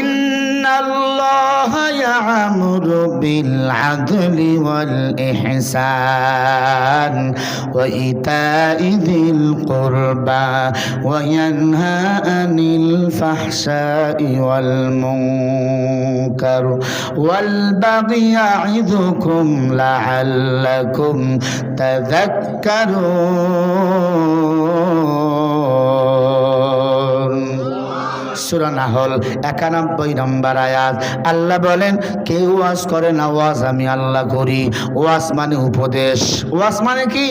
إن الله يعمر بالعدل والإحسان وإيتاء ذي القربى وينهى عن الفحشاء والمنكر والبغي يعظكم لعلكم تذكرون একানব্বই নম্বর আয়াত। আল্লাহ বলেন, কেউ ওয়াজ করে না, ওয়াজ আমি আল্লাহ করি। ওয়াজ মানে উপদেশ। ওয়াজ মানে কি?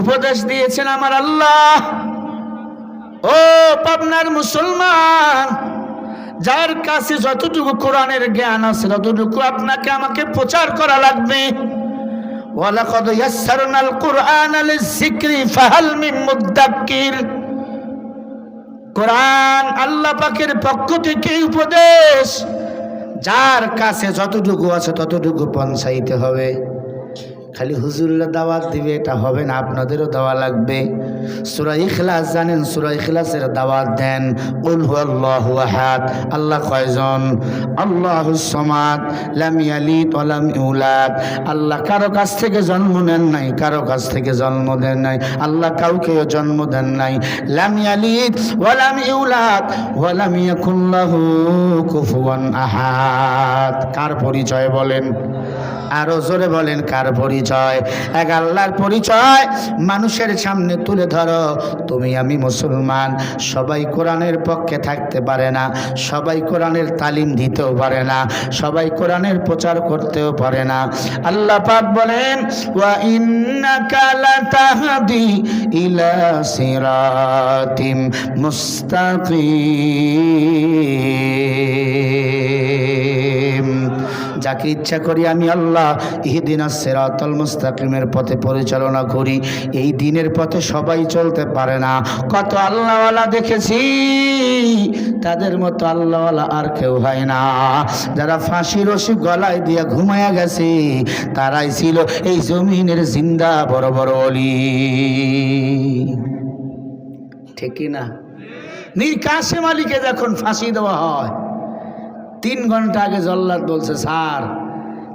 উপদেশ দিয়েছেন আমার আল্লাহ। ও পাবনার মুসলমান, যার কাছে যতটুকু কোরআনের জ্ঞান আছে, ততটুকু আপনাকে আমাকে প্রচার করা লাগবে। ওয়ালাকাদ ইয়াসসারনাল কুরআন লিযিকরি ফাহাল মিন মুদ্দাক্কির কোরআন আল্লাহ পাকের পক্ষ থেকে উপদেশ যার কাছে যতটুকু আছে ততটুকু পৌঁছাইতে হবে। খালি হুজুররা দাওয়াত দিবে, এটা হবে না, আপনাদেরও দেওয়া লাগবে। সুরা ইখলাস জানেন, সুরা ইখলাসের দাওয়াত দেন। কুল হুয়াল্লাহু আহাদ, আল্লাহ কয়জন? আল্লাহ সামাদ, লাম ইয়ালিদ ওয়া লাম ইউলাদ। আল্লাহ কারও কাছ থেকে জন্ম নেন নাই, কারও কাছ থেকে জন্ম দেন নাই। আল্লাহ কাউকেও জন্ম দেন নাই। লাম ইয়ালিদ ওয়া লাম ইউলাদ, ওয়া লাম ইয়াকুল লাহু কুফুয়ান আহাদ। কার পরিচয় বলেন? আরও জোরে বলেন, কার পরিচয়। এক আল্লাহর পরিচয়। মানুষের সামনে তুলে ধরো। তুমি আমি মুসলমান। সবাই কোরআনের পক্ষে থাকতে পারে না। সবাই কোরআনের তালিম দিতেও পারে না। সবাই কোরআনের প্রচার করতেও পারে না। আল্লাহ পাক বলেন, ওয়া ইন্নাকা লাতাহদি ইলা সিরাতিম মুস্তাকিম। যাকে ইচ্ছা করি আমি আল্লাহ, ইহদিন সেরাতল মুস্তাকিমের পথে পরিচালনা করি। এই দিনের পথে সবাই চলতে পারে না। কত আল্লাহওয়ালা দেখেছি, তাদের মতো আল্লাহওয়ালা আর কেউ হয় না। যারা ফাঁসি রসি গলায় দিয়ে ঘুমায়া গেছে, তারাই ছিল এই জমিনের জিন্দা বড় বড় অলি। ঠিক না? মীর কাসেম আলীকে যখন ফাঁসি দেওয়া হয় তিন ঘণ্টা আগে জল্লাদ বলছে, স্যার,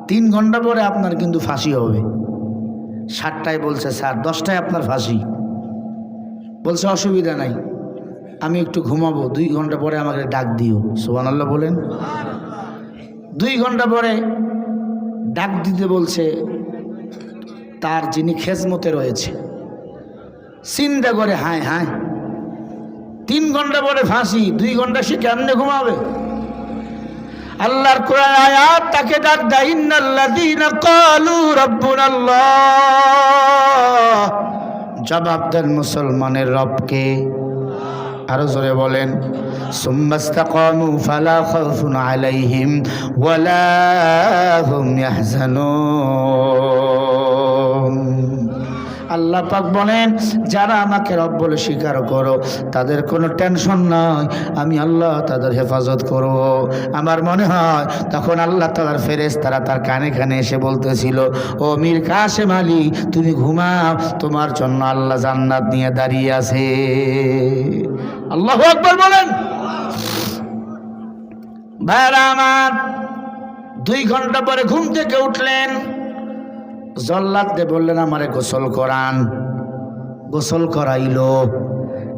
তিন ঘণ্টা পরে আপনার কিন্তু ফাঁসি হবে। সাতটায় বলছে, স্যার, দশটায় আপনার ফাঁসি। বলছে, অসুবিধা নাই, আমি একটু ঘুমাবো, দুই ঘণ্টা পরে আমাকে ডাক দিও। সোহান আল্লাহ বলেন। দুই ঘণ্টা পরে ডাক দিতে বলছে, তার যিনি খেজমতে রয়েছে, চিন্তা করে হায় হায়, তিন ঘণ্টা পরে ফাঁসি, দুই ঘণ্টা সে কেমনে ঘুমাবে? আল্লাহর কোরআন আয়াত তাকে ডাক দেয়, ইন্নাল্লাযীনা ক্বালু রাব্বুনাল্লাহ। জবাব দেন মুসলমানের রবকে। আরও জোরে বলেন, সুম্মাস্তাকামু ফালা খাউফুন আলাইহিম ওয়ালা হুম ইয়াহজানুন। আল্লাহ পাক বলেন, যারা আমাকে রব বলে স্বীকার করো, তাদের কোনো টেনশন নয় আমি আল্লাহ তাদের হেফাজত করব। আমার মনে হয়, তখন আল্লাহ তালার ফেরেস তারা তার কানে কানে এসে বলতেছিল, ও মীর কাশেম আলী, তুমি ঘুমাও, তোমার জন্য আল্লাহ জান্নাত নিয়ে দাঁড়িয়ে আছে। আল্লাহ আকবর বলেন। ভাইরা আমার, দুই ঘণ্টা পরে ঘুম থেকে উঠলেন। জল্লাদে বললেন, আমারে গোসল করান। গোসল করাইলো।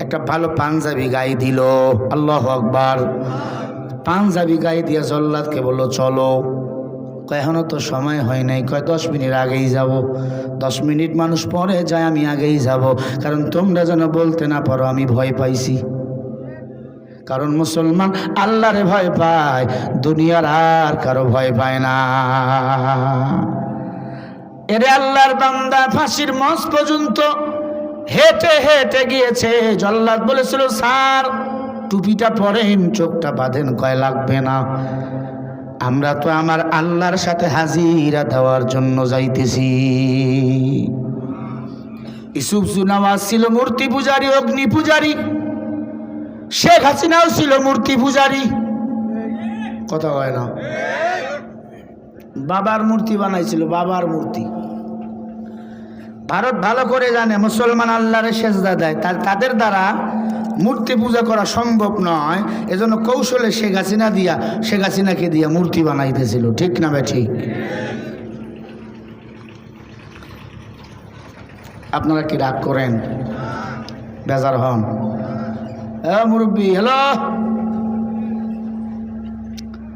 একটা ভালো পাঞ্জাবি গায়ে দিল। আল্লাহ আকবার। পাঞ্জাবি গায়ে দিয়ে জল্লাদকে বলল, চলো। কয়, এখনও তো সময় হয় নাই। কয়, দশ মিনিট আগেই যাব। দশ মিনিট মানুষ পরে যায়, আমি আগেই যাব। কারণ তোমরা যেন বলতে না পারো, আমি ভয় পাইছি। কারণ মুসলমান আল্লাহরে ভয় পায়, দুনিয়ার আর কারও ভয় পায় না। এরে আল্লাহর বান্দা, ফাঁসির মঞ্চ পর্যন্ত হেঁটে হেঁটে গিয়েছে। জল্লাদ বলেছিল, স্যার, টুপিটা পরেন, চোখটা বাঁধেন কয় লাগবে না। আমরা তো আমার আল্লাহর সাথে হাজিরা দেওয়ার জন্য যাইতেছি। ইসুফ জুনাওয়াজ ছিল মূর্তি পূজারী, অগ্নি পূজারী। শেখ হাসিনাও ছিল মূর্তি পূজারী। কথা হয় না? বাবার মূর্তি বানাইছিল, বাবার মূর্তি। ভারত ভালো করে জানে, মুসলমান আল্লাহরে সেজদা দেয়। তাদের দ্বারা মূর্তি পূজা করা সম্ভব নয়। এজন্য কৌশলে শেখ হাসিনা দিয়া, শেখ হাসিনাকে দিয়া মূর্তি বানাইতেছিল। ঠিক না ভাই, ঠিক? আপনারা কি রাগ করেন? বেজার হন। মুরব্বী, হ্যালো?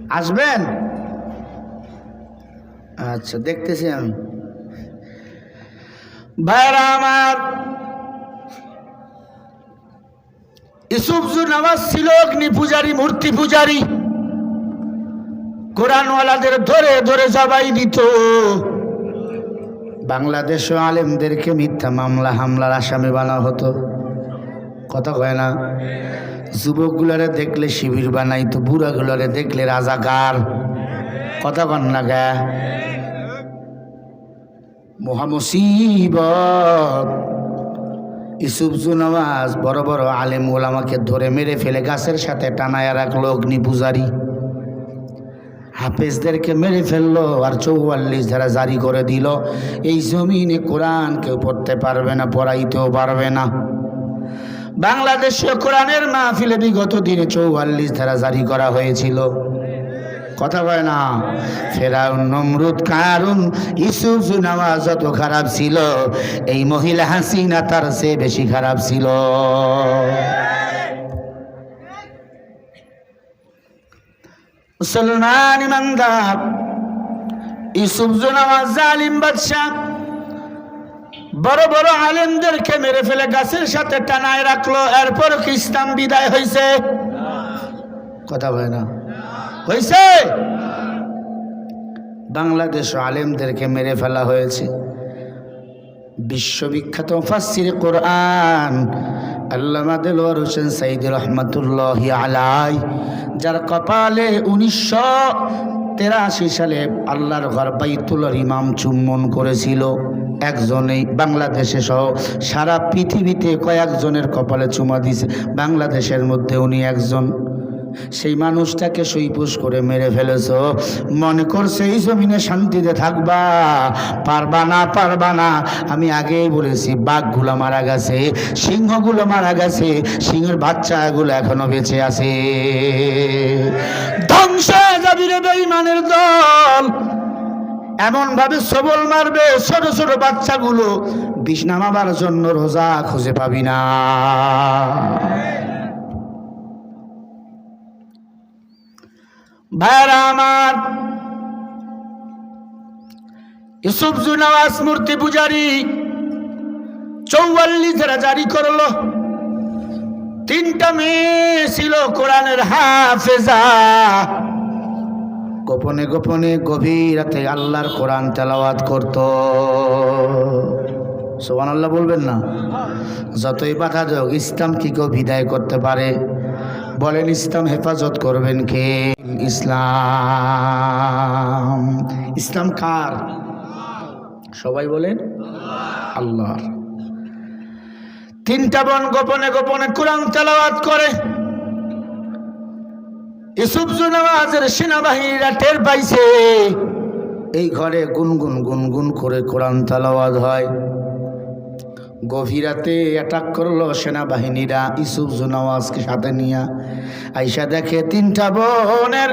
আসবেন? আচ্ছা দেখতেছি আমি। ভাইরা আমার ইসুফজু নামাজ ছিল অগ্নি পূজারী, মূর্তি পূজারী। কোরআনওয়ালাদের ধরে ধরে জবাই দিত। বাংলাদেশ আলেমদেরকে মিথ্যা মামলা, হামলার আসামি বানা হতো। কথা কয় না? যুবকগুলারে দেখলে শিবির বানাইতো, বুড়াগুলারে দেখলে রাজাকার। কথা কন না গা। মহামসিবত। ইসুফজু নওয়াজ বড় বড় আলেম ওলামাকে ধরে মেরে ফেলে, গাছের সাথে টানায় রাখল অগ্নি পূজারী হাফেজদেরকে মেরে ফেলল আর চৌয়াল্লিশ ধারা জারি করে দিল। এই জমিনে কোরআন কেউ পড়তে পারবে না, পড়াইতেও পারবে না। বাংলাদেশে কোরআনের মাহফিলে বিগত দিনে চৌয়াল্লিশ ধারা জারি করা হয়েছিল। কথা কয় না। ফেরাউন নমরুদ কারুন ইসুফ নামাজ যত খারাপ ছিল, এই মহিলা হাসিনা তার সে বেশি খারাপ ছিল। মুসলমান ইমানদার ইসুফ নামাজ জালিম বাদশাহ, বড় বড় আলেমদেরকে মেরে ফেলে গাছের সাথে টানায় রাখল এরপর কি ইসলাম বিদায় হয়েছে কথা বলে না। হয়েছে? বাংলাদেশ আলেমদেরকে মেরে ফেলা হয়েছে। বিশ্ববিখ্যাত ফাসির কোরআন আল্লামা দেলোয়ার হোসেন সাইদ রহমতুল্লাহ আলাই যার কপালে উনিশশো তেরাশি সালে আল্লাহর ঘর বাইতুল্লার ইমাম চুম্বন করেছিল। একজনেই বাংলাদেশে সহ সারা পৃথিবীতে কয়েকজনের কপালে চুমা দিছে বাংলাদেশের মধ্যে উনি একজন। সেই মানুষটাকে সইপুষ করে মেরে ফেলেছ। মনে করছে এই জমিনে শান্তিতে থাকবা। পারবা না পারবা না। আমি আগেই বলেছি, বাঘগুলো মারা গেছে, সিংহগুলো মারা গেছে, সিংহের বাচ্চাগুলো এখনও বেঁচে আছে। ধ্বংস যাবি রে বেঈমানের দল। এমন ভাবে সবল মারবে, ছোট ছোট বাচ্চাগুলো বিষ নামাবার জন্য রোজা খুঁজে পাবি না। ভাইরা আমার। ইউসুফ জুনাওয়াজ মূর্তি পূজারি চৌয়াল্লিশ জারি করল। তিনটা মেয়ে ছিল কোরআনের হাফেজা। গোপনে গোপনে গভীর রাতে আল্লাহর কোরআন তেলাওয়াত করত। সোমান আল্লাহ বলবেন না? যতই বাধা যোগ ইসলাম কি কেউ বিদায় করতে পারে? বলেন, ইসলাম হেফাজত করবেন কে? ইসলাম। ইসলাম কার? সবাই বলেন আল্লাহ তিনটা বন গোপনে গোপনে কোরআন তেলাওয়াত করে। সেনাবাহিনীরা টের পাইছে। এই ঘরে গুনগুন গুনগুন করে কোরআন তেলাওয়াত হয়। গভীরাতে অ্যাটাক করল সেনাবাহিনীরা। ইসুফ জুনাওয়াজকে সাথে নিয়ে আইসা দেখে তিনটা বোনের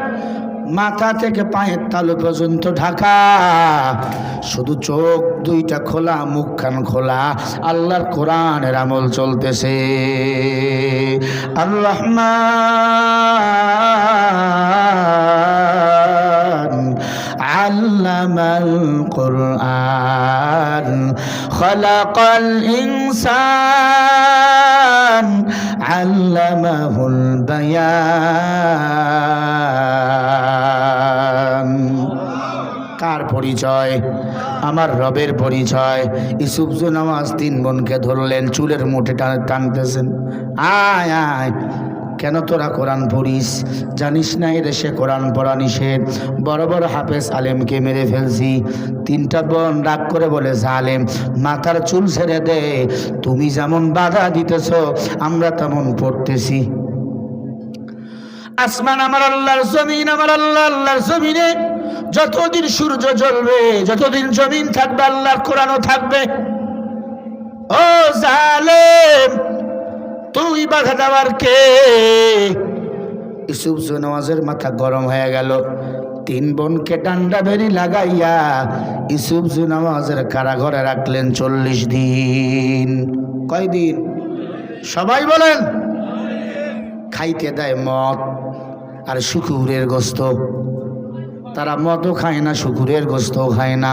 মাথা থেকে পায়ের তালু পর্যন্ত ঢাকা। শুধু চোখ দুইটা খোলা, মুখখান খোলা। আল্লাহর কোরআনের আমল চলতেছে। আল্লাহ علم القرآن خلق الإنسان علمه البيان কার পরিচয় আমার রবের পরিচয় ইসুফজু নামাজ তিন বোনকে ধরলেন চুলের মুঠে টান- টানতেছেন আয় আয় কেন তোরা কোরআন পড়িস? জানিস না এ দেশে কোরআন পড়া নিষেধ। বড় বড় হাফেজ আলেমকে মেরে ফেলছি। তিনটা বোন ডাক করে বলে আলেম মাথার চুল ছেড়ে দে। তুমি যেমন বাধা দিতেছ, আমরা তেমন পড়তেছি। আসমান আমার আল্লাহর জমিন, আমার আল্লাহ আল্লাহর জমিনে। যতদিন সূর্য জ্বলবে, যতদিন জমিন থাকবে, আল্লাহর কোরআনও থাকবে। ও জালেম তুই বাধা দেওয়ার কে? ইসুফ নওয়াজের মাথা গরম হয়ে গেল। তিন বোনকে ডান্ডা বেরি লাগাইয়া ইসুফ নওয়াজের কারাঘরে রাখলেন চল্লিশ দিন। কয়দিন? সবাই বলেন। খাইতে দেয় মদ আর শুকুরের গোস্ত। তারা মদও খায় না, শুকুরের গোস্তও খায় না।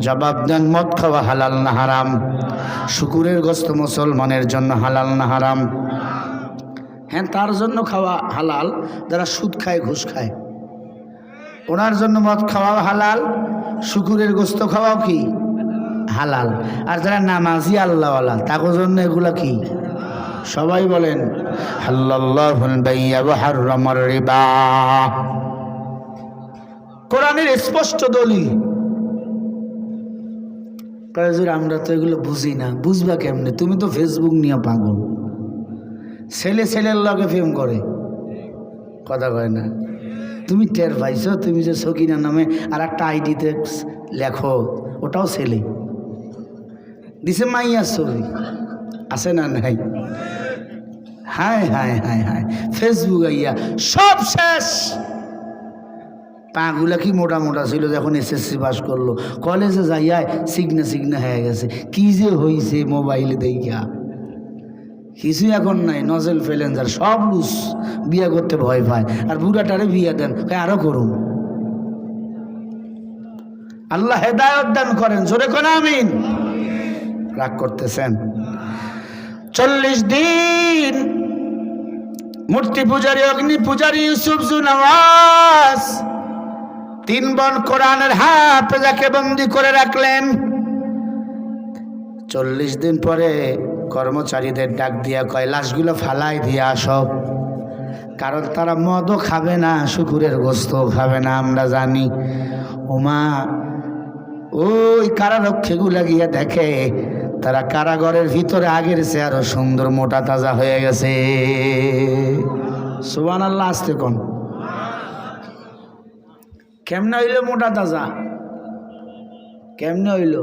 জবাব দেন, মদ খাওয়া হালাল না হারাম? শুকুরের গোস্ত মুসলমানের জন্য হালাল না হারাম? হ্যাঁ তার জন্য খাওয়া হালাল, যারা সুদ খায়, ঘুষ খায়। ওনার জন্য মদ খাওয়াও হালাল, শুকুরের গোস্ত খাওয়াও কি? হালাল। আর যারা নামাজি, আল্লাহওয়ালা তাদের জন্য এগুলা কি? সবাই বলেন হাররামার রিবা। কোরআনের স্পষ্ট দলিল। আমরা তো এগুলো বুঝি না। বুঝবা কেমনে? তুমি তো ফেসবুক নিয়ে পাগল। ছেলে ছেলের লগে ফেম করে। কথা কয় না। তুমি টের পাইছো? তুমি যে সকিনা নামে আর একটা আইডিতে লেখো, ওটাও ছেলে। দিছে মাইয়ার ছবি। আছে না নাই? হায় হায় হায় হায়। ফেসবুক আইয়া সব শেষ। পাগুলা কি মোটা মোটা ছিল যখন এসএসসি পাস করল? কলেজে যাইয়ায় সিগনা সিগনা হয়ে গেছে। কি যে হইছে মোবাইলে দেখিয়া কিছু এখন নাই নজেল ফেলেন্সার সব লুস বিয়ে করতে ভয় পায়। আর বুড়াটারে বিয়ে দেন আরও করুন আল্লাহ হেদায়ত দান করেন, জোরে কোন, আমিন। রাগ করতেছেন। চল্লিশ দিন মূর্তি পূজারী, অগ্নি পূজারী, ইউসুফ নওয়াজ তিন বন কোরআনের হাত যাকে বন্দি করে রাখলেন। চল্লিশ দিন পরে কর্মচারীদের ডাক দিয়া কয়, লাশগুলো ফালাই দিয়ে আসো। কারণ তারা মদও খাবে না, শুকুরের গোস্তও খাবে না, আমরা জানি। ওমা ওই কারারক্ষীগুলা গিয়ে দেখে, তারা কারাগরের ভিতরে আগের সে আরও সুন্দর মোটা তাজা হয়ে গেছে। সুবান আল্লাহ আসতে কোন। কেমনে হইল মোটা তাজা? কেমনে হইল?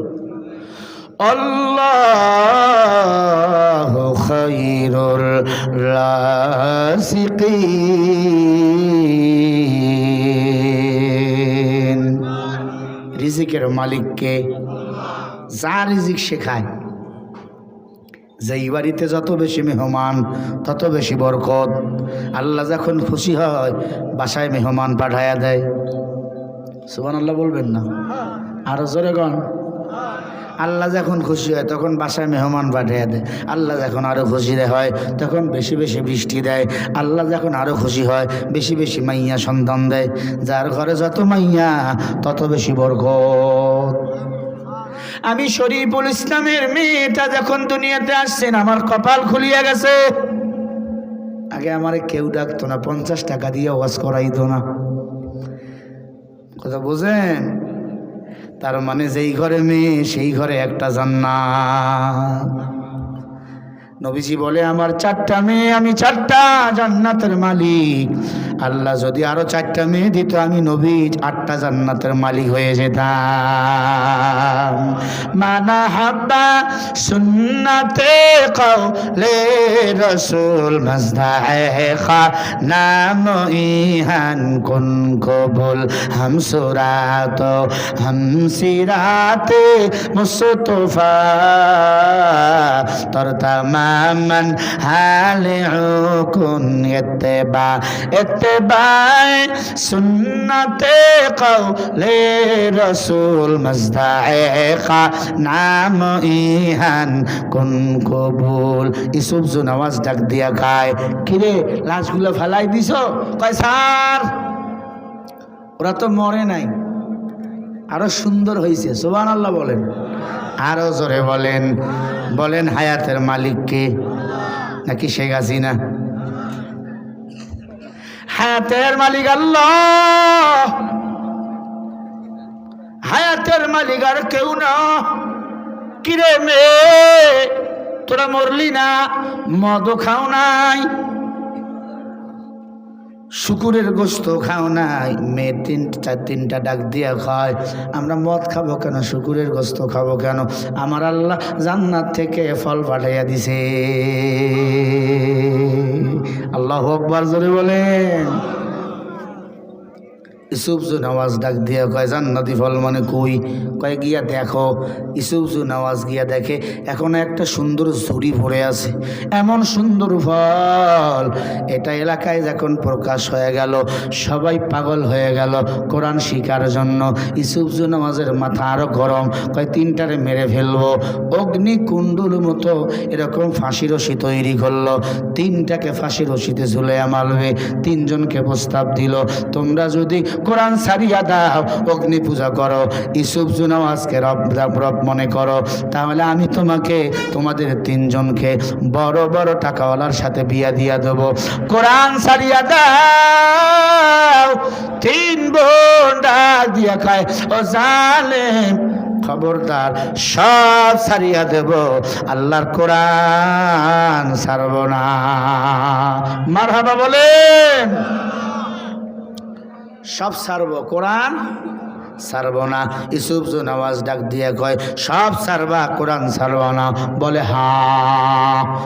রিজিকের মালিককে যা রিজিক শেখায়। যেই বাড়িতে যত বেশি মেহমান, তত বেশি বরকত। আল্লাহ যখন খুশি হয়, বাসায় মেহমান পাঠায়া দেয়। সুবান আল্লাহ বলবেন না। আরও জোরে গণ আল্লাহ যখন খুশি হয়, তখন বাসায় মেহমান পাঠিয়ে দেয়। আল্লাহ যখন আরও খুশি হয়, তখন বেশি বেশি বৃষ্টি দেয়। আল্লাহ যখন আরও খুশি হয়, বেশি বেশি মাইয়া সন্তান দেয়। যার ঘরে যত মাইয়া, তত বেশি বরকত। আমি শরীফুল ইসলামের মেয়েটা যখন দুনিয়াতে আসছেন, আমার কপাল খুলিয়া গেছে। আগে আমারে কেউ ডাকতো না, পঞ্চাশ টাকা দিয়ে ওয়াজ করাইতো না। কথা বুঝেন? তার মানে যেই ঘরে মেয়ে, সেই ঘরে একটা জান্না নবীজি বলে, আমার চারটা মেয়ে, আমি চারটা জান্নাতের মালিক। আল্লাহ যদি আরও চারটা মেয়ে দিত, আমি নবী আটটা জান্নাতের মালিক হয়ে যেতাম। মানা হাব্বা সুন্নাতে কওলে রসুল মজদাহে খা নাম ইহান কুন কবুল হাম সুরাত হাম সিরাতে মুস্তফা। তর তামামান হালে কোন এতে বা ইত্তেবা ইত্তেবা সুন্নতে কওলে রসুল মজদাহে নাম ইহান কোন কবুল ইসুফ নওয়াজ ডাক দিয়া খায় কিরে, লাশগুলো ফেলাই দিছ? কয়, স্যার, ওরা তো মরে নাই, আরও সুন্দর হয়েছে সোবান আল্লাহ বলেন। আরও জোরে বলেন বলেন হায়াতের মালিককে, নাকি শেখ হাসিনা? হায়াতের মালিক আল্লাহ। হায়াতের মালিক আর কেউ না। কিরে মেয়ে, তোরা মরলি না মদ খাও নাই শুকুরের গোস্ত খাও নাই। মেয়ে তিনটা তিনটা ডাক দিয়ে খায়। আমরা মদ খাব কেন? শুকুরের গোস্ত খাব কেন? আমার আল্লাহ জান্নাত থেকে ফল পাঠাইয়া দিছে। আল্লাহ আকবার, জোরে বলেন। ইসুফজু নওয়াজ ডাক দিয়া কয়, জান্নাতি ফল মানে কই? কয়, গিয়া দেখো। ইসুফজু নওয়াজ গিয়া দেখে, এখন একটা সুন্দর ঝুড়ি ভরে আছে, এমন সুন্দর ফল। এটা এলাকায় যখন প্রকাশ হয়ে গেল, সবাই পাগল হয়ে গেল কোরআন শিকার জন্য। ইসুফজু নওয়াজের মাথা আরও গরম, কয়, তিনটারে মেরে ফেলব। অগ্নি কুণ্ডুর মতো এরকম ফাঁসি রশি তৈরি করল। তিনটাকে ফাঁসি রশিতে ঝুলে মারবে, তিনজনকে প্রস্তাব দিল, তোমরা যদি কোরআন সারিয়া দাও, অগ্নি পূজা করো, ইসুফ জুনাওয়াজকে রব রব রব মনে করো। তাহলে আমি তোমাকে, তোমাদের তিনজনকে বড় বড় টাকাওয়ালার সাথে বিয়া দিয়া দেবো। কোরআন সারিয়া দাও, তিন বোন ডাক দিয়া খায় ও জালেম, খবরদার, সব সারিয়া দেব। আল্লাহর কোরআন সারব না। মার হাবা বলেন। সব সারব। কোরআন সারব না। ইসুফ নামাজ ডাক দিয়ে কয়, সব সারবা, কোরআন সারব না। বলে, হা।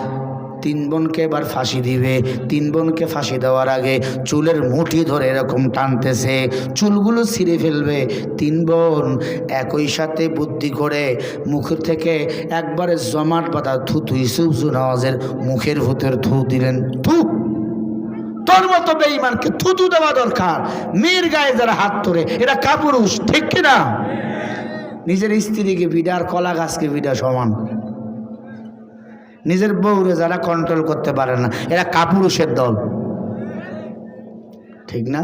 তিন বোনকে এবার ফাঁসি দিবে। তিন বোনকে ফাঁসি দেওয়ার আগে চুলের মুঠি ধরে এরকম টানতেছে। চুলগুলো ছিঁড়ে ফেলবে। তিন বোন একই সাথে বুদ্ধি করে মুখ থেকে একবারে জমাট পাতা থুতু ইসুফ নওয়াজের মুখের ভূতের থু দিলেন। থু! মতো বেঈমানকে থুতু দেওয়া দরকার। মেয়ের গায়ে যারা হাত তোরে এটা কাপুরুষ, ঠিক কিনা? নিজের স্ত্রীকে বিডা আর কলা গাছকে বিডা সমান। নিজের বউরে যারা কন্ট্রোল করতে পারে না, এরা কাপুরুষের দল। ঠিক না?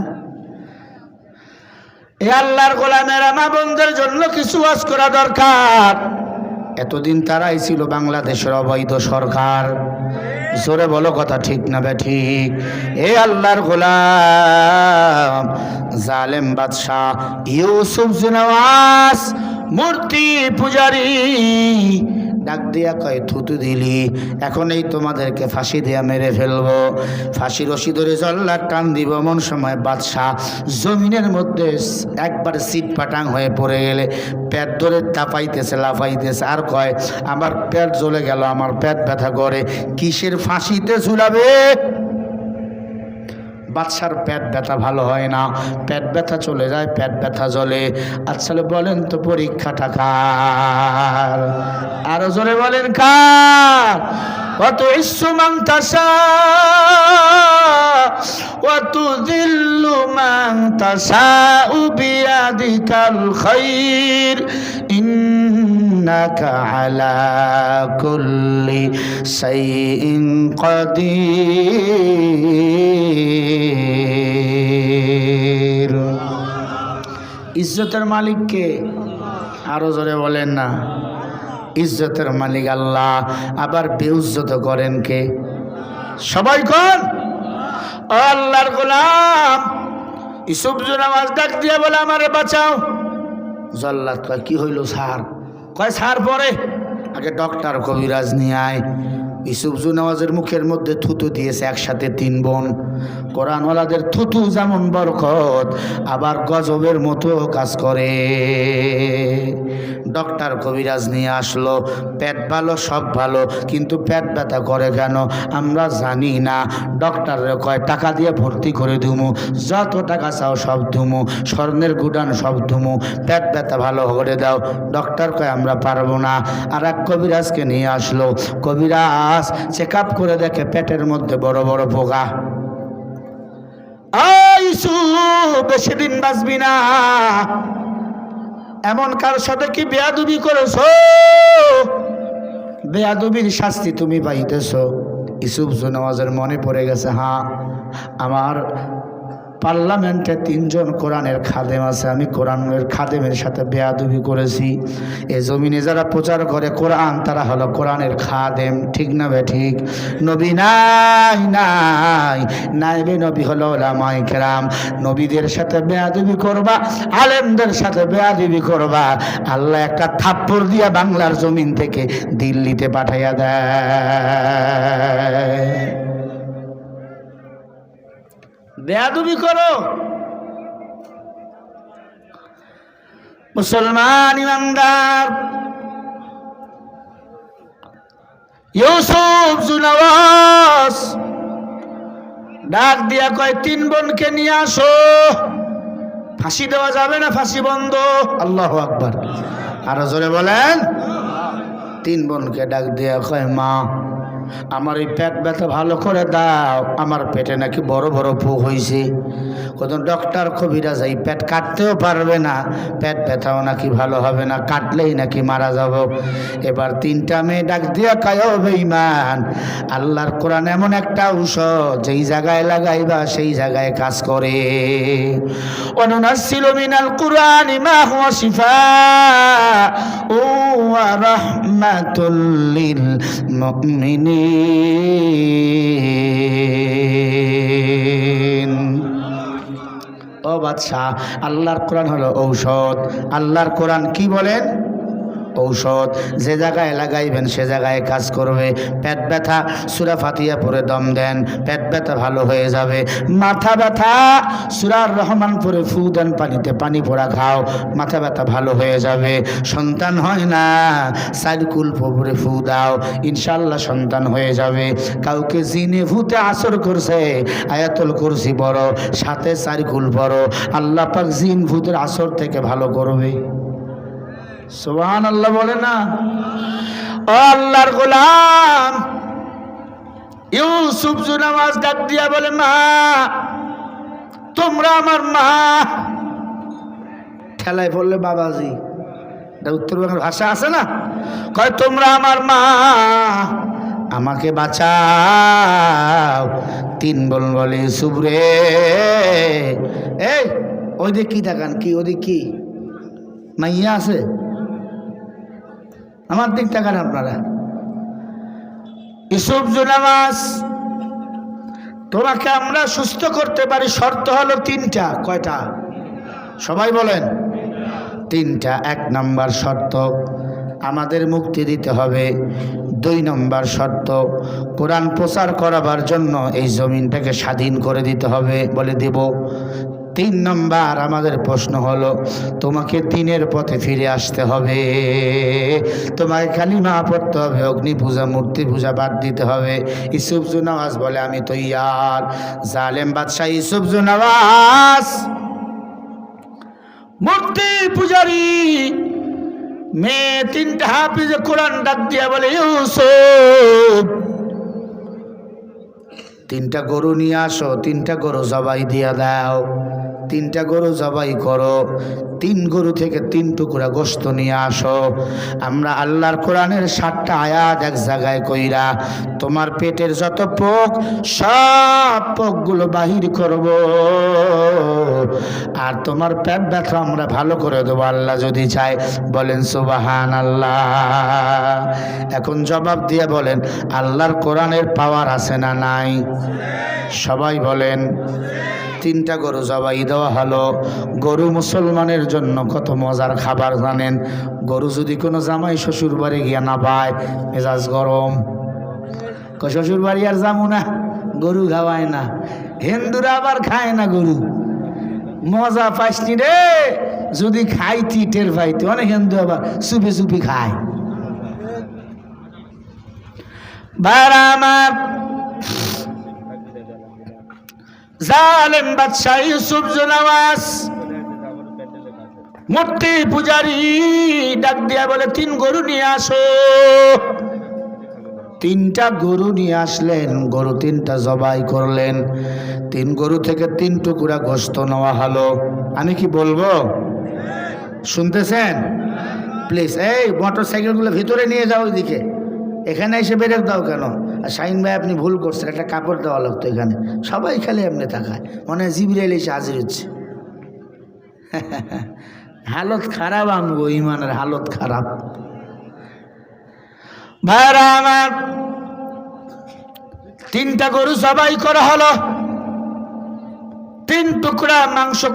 এ আল্লাহর গোলামের মা বোনদের জন্য কিছু ওয়াজ করা দরকার। এতদিন তারাই ছিল বাংলাদেশের অবৈধ সরকার। জোরে বলো কথা ঠিক না বে ঠিক? এ আল্লাহর গোলাম, জালেম বাদশাহ, ইউসুফ জুনওয়াস, মূর্তি পূজারি ডাক দিয়া কয়, থুতু দিলি এখন এই তোমাদেরকে ফাঁসি দিয়া মেরে ফেলব। ফাঁসি রশি ধরে জল্লার টান দিব এমন সময় বাদশাহ। জমিনের মধ্যে একবার সিট পাটাং হয়ে পড়ে গেলে পেট ধরে তাপাইতেছে, লাফাইতেছে। আর কয়, আমার পেট জ্বলে গেল, আমার পেট ব্যথা করে, কিসের ফাঁসিতে ঝুলাবে? বাচ্চার পেট ব্যথা ভালো হয় না পেট ব্যথা চলে যায় পেট ব্যথা জ্বলে আসলে বলেন তো পরীক্ষাটা কার আরো জোরে বলেন কার কত ইসুমান তাসা وتذل من تشاء بيدك الخير إنك على كل شيء قدير ইজ্জতের মালিককে আরো জোরে বলেন না ইজ্জতের মালিক আল্লাহ আবার বেউজ্জত করেন কে সবাই কোন ও আল্লাহর গোলাম ইসুফ নামাজ ডাক দিয়া বলে আমারে বাঁচাও জল্লাদ কয় কি হইল স্যার কয় সার পরে? আগে ডক্টর কবিরাজ নিয়ে আয়। ইসুফজু নওয়াজের মুখের মধ্যে থুতু দিয়েছে একসাথে তিন বোন। কোরআনওয়ালাদের থুতু যেমন বরকত আবার গজবের মতো কাজ করে। ডক্টর কবিরাজ নিয়ে আসলো পেট ভালো সব ভালো কিন্তু পেট ব্যথা করে কেন? আমরা জানি না। ডক্টরের কয় টাকা দিয়ে ভর্তি করে ধুমু। যত টাকা চাও সব ধুমু। স্বর্ণের গুডান সব ধুমু। পেট ব্যথা ভালো করে দাও। ডক্টর কয় আমরা পারব না। আর এক কবিরাজকে নিয়ে আসলো। কবিরাজ চেক আপ করে দেখে পেটের মধ্যে বড় বড় পোকা বেশি দিন বাঁচবি না। এমন কার সাথে কি বেয়াদুবি করেছ? বেয়াদুবির শাস্তি তুমি পাইতেছ। ইসুফ নওয়াজের মনে পড়ে গেছে হ্যাঁ আমার পার্লামেন্টে তিনজন কোরআনের খাদেম আছে, আমি কোরআনের খাদেমের সাথে বেয়াদুবি করেছি। এ জমিনে যারা প্রচার করে কোরআন, তারা হলো কোরআনের খাদেম, ঠিক না বে ঠিক? নবী নাই নাই নাই নাইবে নবী হলো ওলামাই কেরাম। নবীদের সাথে বেয়াদুবি করবা, আলেমদের সাথে বেয়াদুবি করবা। আল্লাহ একটা থাপ্পড় দিয়া বাংলার জমিন থেকে দিল্লিতে পাঠাইয়া দেয়। বেয়াদুবি করো। মুসলমান ইমানদার। ইউসুফ জুনওয়াস ডাক দিয়া কয়, তিন বোনকে নিয়ে আসো। ফাঁসি দেওয়া যাবে না, ফাঁসি বন্ধ। আল্লাহ আকবার। আরও জোরে বলেন। তিন বোনকে ডাক দিয়া কয়, মা আমার এই পেট ব্যথা ভালো করে দাও। আমার পেটে নাকি বড় বড় পু হয়েছে। কত ডক্টর কবিরাজ এই পেট কাটতেও পারবে না। পেট ব্যথাও নাকি ভালো হবে না, কাটলেই নাকি মারা যাব। এবার তিনটা মেয়ে ডাক দিয়া কায় বেঈমান, আল্লাহর কোরআন এমন একটা ঔষধ, যেই জায়গায় লাগাইবা সেই জায়গায় কাজ করে। অনুনাসিল মিনাল কুরআনি মা হুয়া শিফাء ওয়া রাহমাতুল লিল মুমিনিন। ও বাদশাহ আল্লাহর কোরআন হলো ঔষধ। আল্লাহর কোরআন কি বলেন? ঔষধ। যে জায়গায় লাগাইবেন, সে জায়গায় কাজ করবে। পেট ব্যথা, সুরা ফাতিয়া পরে দম দেন, পেট ব্যথা ভালো হয়ে যাবে। মাথা ব্যথা সুরার রহমান পরে ফু দেন পানিতে, পানি পড়া খাও, মাথা ব্যথা ভালো হয়ে যাবে। সন্তান হয় না সাইকুল পরে ফু দাও ইনশাল্লাহ সন্তান হয়ে যাবে। কাউকে জিনে ভূতে আসর করছে, আয়াতল কুরসি বড় সাথে সাইকুল বড় আল্লাহ পাক জিন ভূতের আসর থেকে ভালো করবে। সুবহান আল্লাহ বলে না? আল্লাহর গোলাম। ইউসুফ জুনামাজ ডাক দিয়া বলে, মা, তোমরা আমার মা। ঠেলায় পড়লে বাবাজি, এটা উত্তরবঙ্গের ভাষা আছে না? কয়, তোমরা আমার মা, আমাকে বাঁচাও। তিন বল বলে, ইউসুফ রে, এই ওই দিক কি দেখান? কি ওদিক কি? মাইয়া আছে? আমার দিক তাকান আপনারা? ইসুফ জুনামাস তোমাকে আমরা সুস্থ করতে পারি, শর্ত হলো তিনটা। কয়টা? সবাই বলেন। তিনটা, এক নাম্বার শর্ত। আমাদের মুক্তি দিতে হবে। দুই নম্বর শর্ত, কোরআন প্রচার করাবার জন্য এই জমিনটাকে স্বাধীন করে দিতে হবে বলে দেব। তিন নম্বর আমাদের প্রশ্ন হলো, তোমাকে দিনের পথে ফিরে আসতে হবে। তোমাকে খালি মা পড়তে হবে, অগ্নি পূজা, মূর্তি পূজা বাদ দিতে হবে। ইসুফ জুনাওয়াজ বলে, আমি তো ইয়ার জালেম বাদশাহ ইসুফ জুনাওয়াজ মূর্তি পূজারি, মেয়ে তিনটা হাফিজে কোরআন ডাক দিয়া বলে, ইউসুফ তিনটা গরু নিয়ে আসো তিনটা গরু জবাই দিয়া দাও। তিনটা গরু জবাই করো। তিন গরু থেকে তিন টুকরা গোস্ত নিয়ে আসো। আমরা আল্লাহর কোরআনের সাতটা আয়াত এক জায়গায় কইরা তোমার পেটের যত পোক, সব পোকগুলো বাহির করব। আর তোমার পেট ব্যথা আমরা ভালো করে দেবো, আল্লাহ যদি চায়। বলেন সুবাহান আল্লাহ এখন জবাব দিয়ে বলেন, আল্লাহর কোরআনের পাওয়ার আছে না নাই? সবাই বলেন তিনটা গরু জবাই দেওয়া হলো। গরু মুসলমানের জন্য কত মজার খাবার জানেন? গরু যদি কোনো জামাই শ্বশুর বাড়ি গিয়া না পায়, মেজাজ গরম। শ্বশুর বাড়ি আর যাব না, গরু খাওয়ায় না। হিন্দুরা আবার খায় না গরু। মজা পাইসনি রে। যদি খাইতি, টের পাইতি। অনেক হিন্দু আবার চুপি চুপি খায়। বারা আমার জালেম বাদশাহ ইউসুফ জুনাওয়াস। মূর্তি পূজারি ডাক দিয়া বলে, তিন গরু নিয়ে আসো। তিনটা গরু নিয়ে আসলেন, গরু তিনটা জবাই করলেন। তিন গরু থেকে তিন টুকরা গোস্ত নেওয়া হলো। আমি কি বলব? শুনতেছেন? প্লিজ, এই মোটর সাইকেলগুলো ভিতরে নিয়ে যাও ওইদিকে। এখানে এসে বেড়ে দাও কেন? আর শাহিন ভাই, আপনি ভুল করছেন, একটা কাপড় দেওয়া লাগতো এখানে। সবাই খালি এমনি তাকায়। মনে হয় জিবরাইল এসে হাজির হচ্ছে। হালত খারাপ আমগো, ইমানের হালত খারাপ। ভাইরা আমার, তিনটা গরু সবাই করা হলো। তিন টুকরা মাংস